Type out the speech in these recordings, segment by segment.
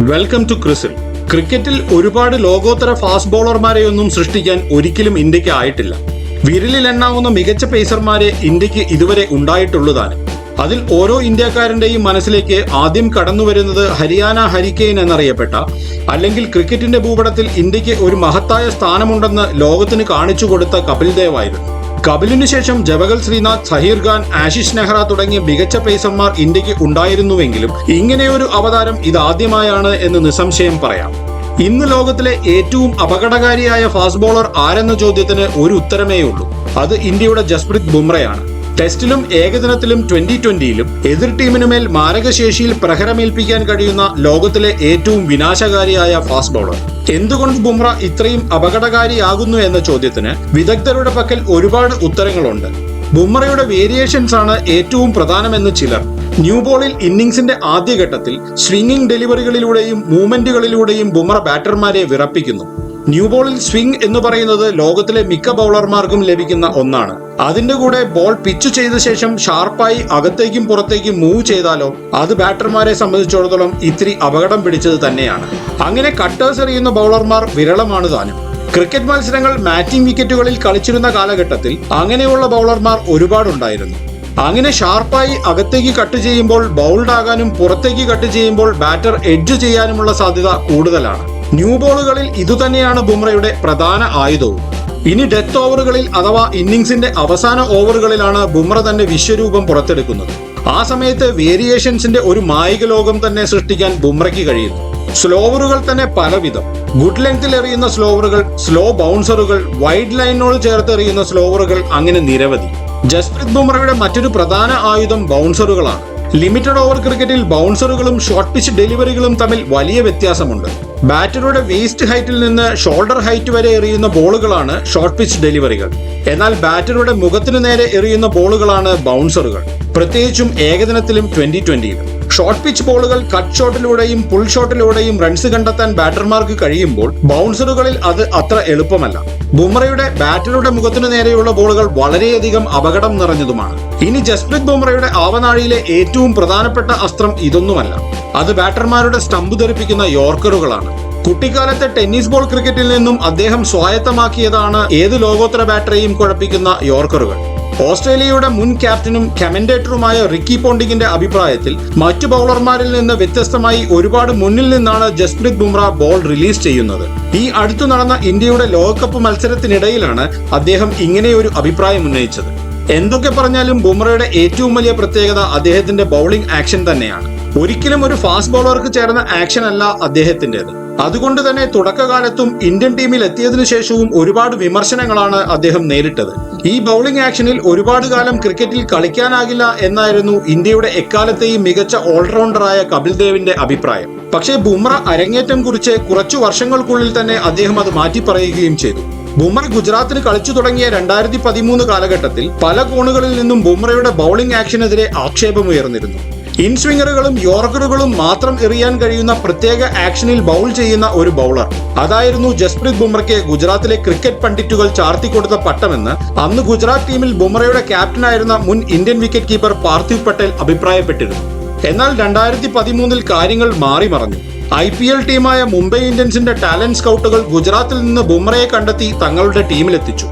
Welcome to CRISIL ക്രിക്കറ്റിൽ ഒരുപാട് ലോകോത്തര ഫാസ്റ്റ് ബോളർമാരെ ഒന്നും സൃഷ്ടിക്കാൻ ഒരിക്കലും ഇന്ത്യയ്ക്ക് ആയിട്ടില്ല. വിരലിൽ എണ്ണാവുന്ന മികച്ച പേസർമാരെ ഇന്ത്യയ്ക്ക് ഇതുവരെ ഉണ്ടായിട്ടുള്ളതാണ്. അതിൽ ഓരോ ഇന്ത്യക്കാരന്റെയും മനസ്സിലേക്ക് ആദ്യം കടന്നു വരുന്നത് ഹരിയാന ഹരിക്കെയിൻ എന്നറിയപ്പെട്ട അല്ലെങ്കിൽ ക്രിക്കറ്റിന്റെ ഭൂപടത്തിൽ ഇന്ത്യയ്ക്ക് ഒരു മഹത്തായ സ്ഥാനമുണ്ടെന്ന് ലോകത്തിന് കാണിച്ചു കൊടുത്ത കപിൽ ദേവ് ആയിരുന്നു. കപിലിനു ശേഷം ജവഹൽ ശ്രീനാഥ് സഹീർ ഖാൻ ആശിഷ് നെഹ്റ തുടങ്ങിയ മികച്ച പേസർമാർ ഇന്ത്യയ്ക്ക് ഉണ്ടായിരുന്നുവെങ്കിലും ഇങ്ങനെയൊരു അവതാരം ഇതാദ്യമായാണ് എന്ന് നിസ്സംശയം പറയാം. ഇന്ന് ലോകത്തിലെ ഏറ്റവും അപകടകാരിയായ ഫാസ്റ്റ് ബോളർ ആരെന്ന ചോദ്യത്തിന് ഒരു ഉത്തരമേ ഉള്ളൂ അത് ഇന്ത്യയുടെ ജസ്പ്രീത് ബുംറയാണ്. ടെസ്റ്റിലും ഏകദിനത്തിലും ട്വന്റി ട്വന്റിയിലും എതിർ ടീമിനുമേൽ മാരകശേഷിയിൽ പ്രഹരമേൽപ്പിക്കാൻ കഴിയുന്ന ലോകത്തിലെ ഏറ്റവും വിനാശകാരിയായ ഫാസ്റ്റ് ബോളർ. എന്തുകൊണ്ട് ബുംറ ഇത്രയും അപകടകാരിയാകുന്നു എന്ന ചോദ്യത്തിന് വിദഗ്ധരുടെ പക്കൽ ഒരുപാട് ഉത്തരങ്ങളുണ്ട്. ബുംറയുടെ വേരിയേഷൻസ് ആണ് ഏറ്റവും പ്രധാനമെന്ന് ചിലർ. ന്യൂ ബോളിൽ ഇന്നിംഗ്സിന്റെ ആദ്യഘട്ടത്തിൽ സ്വിംഗിംഗ് ഡെലിവറികളിലൂടെയും മൂവ്മെന്റുകളിലൂടെയും ബുംറ ബാറ്റർമാരെ വിറപ്പിക്കുന്നു. ന്യൂ ബോളിൽ സ്വിംഗ് എന്ന് പറയുന്നത് ലോകത്തിലെ മിക്ക ബൗളർമാർക്കും ലഭിക്കുന്ന ഒന്നാണ്. അതിന്റെ കൂടെ ബോൾ പിച്ച് ചെയ്ത ശേഷം ഷാർപ്പായി അകത്തേക്കും പുറത്തേക്കും മൂവ് ചെയ്താലോ അത് ബാറ്റർമാരെ സംബന്ധിച്ചിടത്തോളം ഇത്തിരി അപകടം പിടിച്ചത് തന്നെയാണ്. അങ്ങനെ കട്ടേഴ്സ് എറിയുന്ന ബൗളർമാർ വിരളമാണ് താനും. ക്രിക്കറ്റ് മത്സരങ്ങൾ മാറ്റിംഗ് വിക്കറ്റുകളിൽ കളിച്ചിരുന്ന കാലഘട്ടത്തിൽ അങ്ങനെയുള്ള ബൗളർമാർ ഒരുപാടുണ്ടായിരുന്നു. അങ്ങനെ ഷാർപ്പായി അകത്തേക്ക് കട്ട് ചെയ്യുമ്പോൾ ബൗൾഡ് ആകാനും പുറത്തേക്ക് കട്ട് ചെയ്യുമ്പോൾ ബാറ്റർ എഡ്ജ് ചെയ്യാനുമുള്ള സാധ്യത കൂടുതലാണ്. ന്യൂ ബോളുകളിൽ ഇതുതന്നെയാണ് ബുംറയുടെ പ്രധാന ആയുധവും. ഇനി ഡെത്ത് ഓവറുകളിൽ അഥവാ ഇന്നിംഗ്സിന്റെ അവസാന ഓവറുകളിലാണ് ബുംറ തന്റെ വിശ്വരൂപം പുറത്തെടുക്കുന്നത്. ആ സമയത്ത് വേരിയേഷൻസിന്റെ ഒരു മായിക ലോകം തന്നെ സൃഷ്ടിക്കാൻ ബുംറയ്ക്ക് കഴിയുന്നു. സ്ലോവറുകൾ തന്നെ പലവിധം. ഗുഡ് ലെങ്തിൽ എറിയുന്ന സ്ലോവറുകൾ സ്ലോ ബൗൺസറുകൾ വൈഡ് ലൈനോട് ചേർത്ത് എറിയുന്ന സ്ലോവറുകൾ അങ്ങനെ നിരവധി. ജസ്പ്രീത് ബുംറയുടെ മറ്റൊരു പ്രധാന ആയുധം ബൗൺസറുകളാണ് ലിമിറ്റഡ് ഓവർ ക്രിക്കറ്റിൽ ബൗൺസറുകളും ഷോർട്ട് പിച്ച് ഡെലിവറികളും തമ്മിൽ വലിയ വ്യത്യാസമുണ്ട്. ബാറ്ററുടെ വേസ്റ്റ് ഹൈറ്റിൽ നിന്ന് ഷോൾഡർ ഹൈറ്റ് വരെ എറിയുന്ന ബോളുകളാണ് ഷോർട്ട് പിച്ച് ഡെലിവറികൾ. എന്നാൽ ബാറ്ററുടെ മുഖത്തിനു നേരെ എറിയുന്ന ബോളുകളാണ് ബൗൺസറുകൾ. പ്രത്യേകിച്ചും ഏകദിനത്തിലും ട്വന്റി ട്വന്റിയിലും ഷോർട്ട് പിച്ച് ബോളുകൾ കട്ട് ഷോട്ടിലൂടെയും പുൾ ഷോട്ടിലൂടെയും റൺസ് കണ്ടെത്താൻ ബാറ്റർമാർക്ക് കഴിയുമ്പോൾ ബൗൺസറുകളിൽ അത് അത്ര എളുപ്പമല്ല. ബുംറയുടെ ബാറ്ററുടെ മുഖത്തിനു നേരെയുള്ള ബോളുകൾ വളരെയധികം അപകടം നിറഞ്ഞതുമാണ്. ഇനി ജസ്പ്രീത് ബുംറയുടെ ആവനാഴിയിലെ ഏറ്റവും പ്രധാനപ്പെട്ട അസ്ത്രം ഇതൊന്നുമല്ല. അത് ബാറ്റർമാരുടെ സ്റ്റമ്പ് തെറിപ്പിക്കുന്ന യോർക്കറുകളാണ്. കുട്ടിക്കാലത്തെ ടെന്നീസ് ബോൾ ക്രിക്കറ്റിൽ നിന്നും അദ്ദേഹം സ്വായത്തമാക്കിയതാണ് ഏത് ലോകോത്തര ബാറ്ററിയും കുഴപ്പിക്കുന്ന യോർക്കറുകൾ. ഓസ്ട്രേലിയയുടെ മുൻ ക്യാപ്റ്റനും കമന്റേറ്ററുമായ റിക്കി പോണ്ടിങ്ങിന്റെ അഭിപ്രായത്തിൽ മറ്റു ബൗളർമാരിൽ നിന്ന് വ്യത്യസ്തമായി ഒരുപാട് മുന്നിൽ നിന്നാണ് ജസ്പ്രീത് ബുംറ ബോൾ റിലീസ് ചെയ്യുന്നത്. ഈ അടുത്തു നടന്ന ഇന്ത്യയുടെ ലോകകപ്പ് മത്സരത്തിനിടയിലാണ് അദ്ദേഹം ഇങ്ങനെയൊരു അഭിപ്രായം ഉന്നയിച്ചത്. എന്തൊക്കെ പറഞ്ഞാലും ബുംറയുടെ ഏറ്റവും വലിയ പ്രത്യേകത അദ്ദേഹത്തിന്റെ ബൗളിംഗ് ആക്ഷൻ തന്നെയാണ്. ഒരിക്കലും ഒരു ഫാസ്റ്റ് ബോളർക്ക് ചേർന്ന ആക്ഷൻ അല്ല അദ്ദേഹത്തിന്റെത്. അതുകൊണ്ട് തന്നെ തുടക്കകാലത്തും ഇന്ത്യൻ ടീമിൽ എത്തിയതിനു ശേഷവും ഒരുപാട് വിമർശനങ്ങളാണ് അദ്ദേഹം നേരിട്ടത്. ഈ ബൗളിംഗ് ആക്ഷനിൽ ഒരുപാട് കാലം ക്രിക്കറ്റിൽ കളിക്കാനാകില്ല എന്നായിരുന്നു ഇന്ത്യയുടെ എക്കാലത്തെയും മികച്ച ഓൾറൗണ്ടറായ കപിൽ ദേവിന്റെ അഭിപ്രായം. പക്ഷേ ബുംറ അരങ്ങേറ്റം കുറിച്ച് കുറച്ചു വർഷങ്ങൾക്കുള്ളിൽ തന്നെ അദ്ദേഹം അത് മാറ്റി പറയുകയും ചെയ്തു. ബുംറ ഗുജറാത്തിന് കളിച്ചു തുടങ്ങിയ രണ്ടായിരത്തി പതിമൂന്ന് കാലഘട്ടത്തിൽ പല കോണുകളിൽ നിന്നും ബുംറയുടെ ബൗളിംഗ് ആക്ഷനെതിരെ ആക്ഷേപമുയർന്നിരുന്നു. ഇൻസ്വിംഗറുകളും യോർക്കറുകളും മാത്രം എറിയാൻ കഴിയുന്ന പ്രത്യേക ആക്ഷനിൽ ബൗൾ ചെയ്യുന്ന ഒരു ബൗളർ. അതായിരുന്നു ജസ്പ്രീത് ബുംറയ്ക്ക് ഗുജറാത്തിലെ ക്രിക്കറ്റ് പണ്ഡിറ്റുകൾ ചാർത്തിക്കൊടുത്ത പട്ടമെന്ന് അന്ന് ഗുജറാത്ത് ടീമിൽ ബുംറയുടെ ക്യാപ്റ്റനായിരുന്ന മുൻ Indian wicket keeper Parthiv Patel അഭിപ്രായപ്പെട്ടിരുന്നു. എന്നാൽ രണ്ടായിരത്തി പതിമൂന്നിൽ കാര്യങ്ങൾ മാറി മറഞ്ഞു. ഐ പി എൽ ടീമായ മുംബൈ ഇന്ത്യൻസിന്റെ ടാലന്റ് സ്കൗട്ടുകൾ ഗുജറാത്തിൽ നിന്ന് ബുംറയെ കണ്ടെത്തി തങ്ങളുടെ ടീമിലെത്തിച്ചു.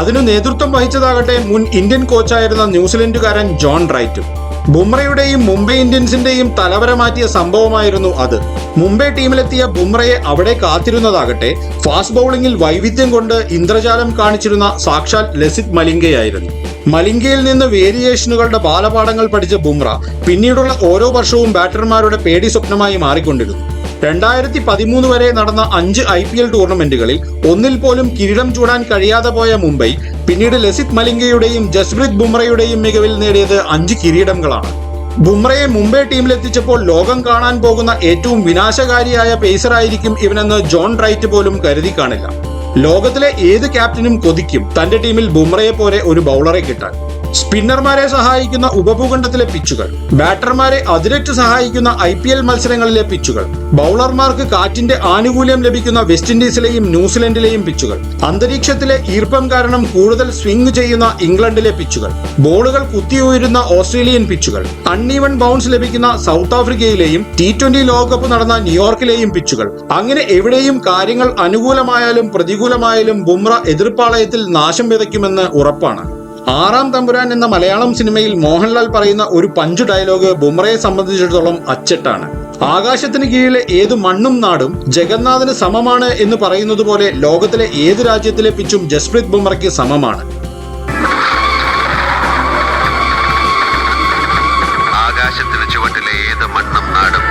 അതിനു നേതൃത്വം വഹിച്ചതാകട്ടെ മുൻ ഇന്ത്യൻ കോച്ചായിരുന്ന ന്യൂസിലൻഡുകാരൻ ജോൺ റൈറ്റും. ബുംറയുടെയും മുംബൈ ഇന്ത്യൻസിന്റെയും തലവര മാറ്റിയ സംഭവമായിരുന്നു അത്. മുംബൈ ടീമിലെത്തിയ ബുംറയെ അവിടെ കാത്തിരുന്നതാകട്ടെ ഫാസ്റ്റ് ബൗളിംഗിൽ വൈവിധ്യം കൊണ്ട് ഇന്ദ്രജാലം കാണിച്ചിരുന്ന സാക്ഷാൽ ലസിത് മലിംഗയായിരുന്നു. മലിംഗയിൽ നിന്ന് വേരിയേഷനുകളുടെ ബാലപാഠങ്ങൾ പഠിച്ച ബുംറ പിന്നീടുള്ള ഓരോ വർഷവും ബാറ്റർമാരുടെ പേടി സ്വപ്നമായി മാറിക്കൊണ്ടിരുന്നു. രണ്ടായിരത്തി പതിമൂന്ന് വരെ നടന്ന അഞ്ച് ഐ പി എൽ ടൂർണമെന്റുകളിൽ ഒന്നിൽ പോലും കിരീടം ചൂടാൻ കഴിയാതെ പോയ മുംബൈ പിന്നീട് ലസിത് മലിംഗയുടെയും ജസ്പ്രീത് ബുംറയുടെയും മികവിൽ നേടിയത് അഞ്ച് കിരീടങ്ങളാണ്. ബുംറയെ മുംബൈ ടീമിലെത്തിച്ചപ്പോൾ ലോകം കാണാൻ പോകുന്ന ഏറ്റവും വിനാശകാരിയായ പേസറായിരിക്കും ഇവനെന്ന് ജോൺ റൈറ്റ് പോലും കരുതി കാണില്ല. ലോകത്തിലെ ഏത് ക്യാപ്റ്റനും കൊതിക്കും തന്റെ ടീമിൽ ബുംറയെ പോലെ ഒരു ബൗളറെ കിട്ടാൻ. സ്പിന്നർമാരെ സഹായിക്കുന്ന ഉപഭൂഖണ്ഡത്തിലെ പിച്ചുകൾ ബാറ്റർമാരെ അതിരറ്റ് സഹായിക്കുന്ന ഐ പി എൽ മത്സരങ്ങളിലെ പിച്ചുകൾ ബൗളർമാർക്ക് കാറ്റിന്റെ ആനുകൂല്യം ലഭിക്കുന്ന വെസ്റ്റ് ഇൻഡീസിലെയും ന്യൂസിലൻഡിലെയും പിച്ചുകൾ അന്തരീക്ഷത്തിലെ ഈർപ്പം കാരണം കൂടുതൽ സ്വിംഗ് ചെയ്യുന്ന ഇംഗ്ലണ്ടിലെ പിച്ചുകൾ ബോളുകൾ കുത്തിയുയരുന്ന ഓസ്ട്രേലിയൻ പിച്ചുകൾ അൺഈവൺ ബൗൺസ് ലഭിക്കുന്ന സൗത്ത് ആഫ്രിക്കയിലെയും ടി ട്വന്റി ലോകകപ്പ് നടന്ന ന്യൂയോർക്കിലെയും പിച്ചുകൾ. അങ്ങനെ എവിടെയും കാര്യങ്ങൾ അനുകൂലമായാലും പ്രതികൂലമായാലും ബുംറ എതിർപ്പാളയത്തിൽ നാശം വിതയ്ക്കുമെന്ന് ഉറപ്പാണ്. ആറാം തമ്പുരാൻ എന്ന മലയാളം സിനിമയിൽ മോഹൻലാൽ പറയുന്ന ഒരു പഞ്ച് ഡയലോഗ് ബുംറയെ സംബന്ധിച്ചിടത്തോളം അച്ചട്ടാണ്. ആകാശത്തിന് കീഴിലെ ഏത് മണ്ണും നാടും ജഗന്നാഥന് സമമാണ് എന്ന് പറയുന്നത് പോലെ ലോകത്തിലെ ഏത് രാജ്യത്തിലെ പിച്ചും ജസ്പ്രീത് ബുംറയ്ക്ക് സമമാണ്. ആകാശത്തിന് ചുവട്ടിലെ ഏത് മണ്ണും നാടും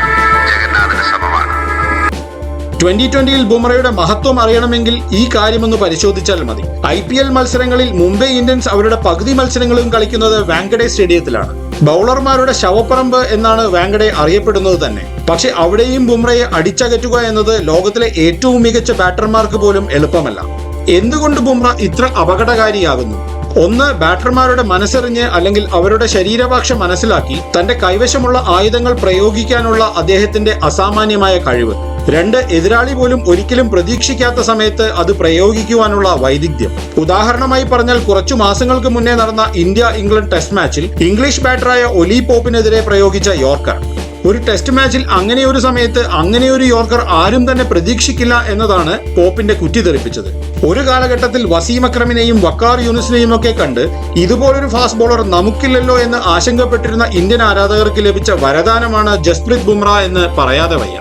ട്വന്റി ട്വന്റിയിൽ ബുംറയുടെ മഹത്വം അറിയണമെങ്കിൽ ഈ കാര്യമൊന്ന് പരിശോധിച്ചാൽ മതി. ഐ പി എൽ മത്സരങ്ങളിൽ മുംബൈ ഇന്ത്യൻസ് അവരുടെ പകുതി മത്സരങ്ങളും കളിക്കുന്നത് വാങ്കഡെ സ്റ്റേഡിയത്തിലാണ്. ബൗളർമാരുടെ ശവപ്പറമ്പ് എന്നാണ് വാങ്കഡെ അറിയപ്പെടുന്നത് തന്നെ. പക്ഷെ അവിടെയും ബുംറയെ അടിച്ചകറ്റുക എന്നത് ലോകത്തിലെ ഏറ്റവും മികച്ച ബാറ്റർമാർക്ക് പോലും എളുപ്പമല്ല. എന്തുകൊണ്ട് ബുംറ ഇത്ര അപകടകാരിയാകുന്നു? ഒന്ന് ബാറ്റർമാരുടെ മനസ്സറിഞ്ഞ് അല്ലെങ്കിൽ അവരുടെ ശരീരഭാഷ മനസ്സിലാക്കി തന്റെ കൈവശമുള്ള ആയുധങ്ങൾ പ്രയോഗിക്കാനുള്ള അദ്ദേഹത്തിന്റെ അസാമാന്യമായ കഴിവ്. രണ്ട് എതിരാളി പോലും ഒരിക്കലും പ്രതീക്ഷിക്കാത്ത സമയത്ത് അത് പ്രയോഗിക്കുവാനുള്ള വൈദഗ്ധ്യം ഉദാഹരണമായി പറഞ്ഞാൽ കുറച്ചു മാസങ്ങൾക്ക് മുന്നേ നടന്ന ഇന്ത്യ ഇംഗ്ലണ്ട് ടെസ്റ്റ് മാച്ചിൽ ഇംഗ്ലീഷ് ബാറ്ററായ ഒലി പോപ്പിനെതിരെ പ്രയോഗിച്ച യോർക്കർ ഒരു ടെസ്റ്റ് മാച്ചിൽ അങ്ങനെ ഒരു സമയത്ത് അങ്ങനെ ഒരു യോർക്കർ ആരും തന്നെ പ്രതീക്ഷിക്കില്ല എന്നതാണ് പോപ്പിന്റെ കുറ്റിതെറിപ്പിച്ചത് ഒരു കാലഘട്ടത്തിൽ വസീം അക്രമിനെയും വക്കാർ യൂണിസിനെയും ഒക്കെ കണ്ട് ഇതുപോലൊരു ഫാസ്റ്റ് ബോളർ നമുക്കില്ലല്ലോ എന്ന് ആശങ്കപ്പെട്ടിരുന്ന ഇന്ത്യൻ ആരാധകർക്ക് ലഭിച്ച വരദാനമാണ് ജസ്പ്രീത് ബുംറ എന്ന് പറയാതെ വയ്യ.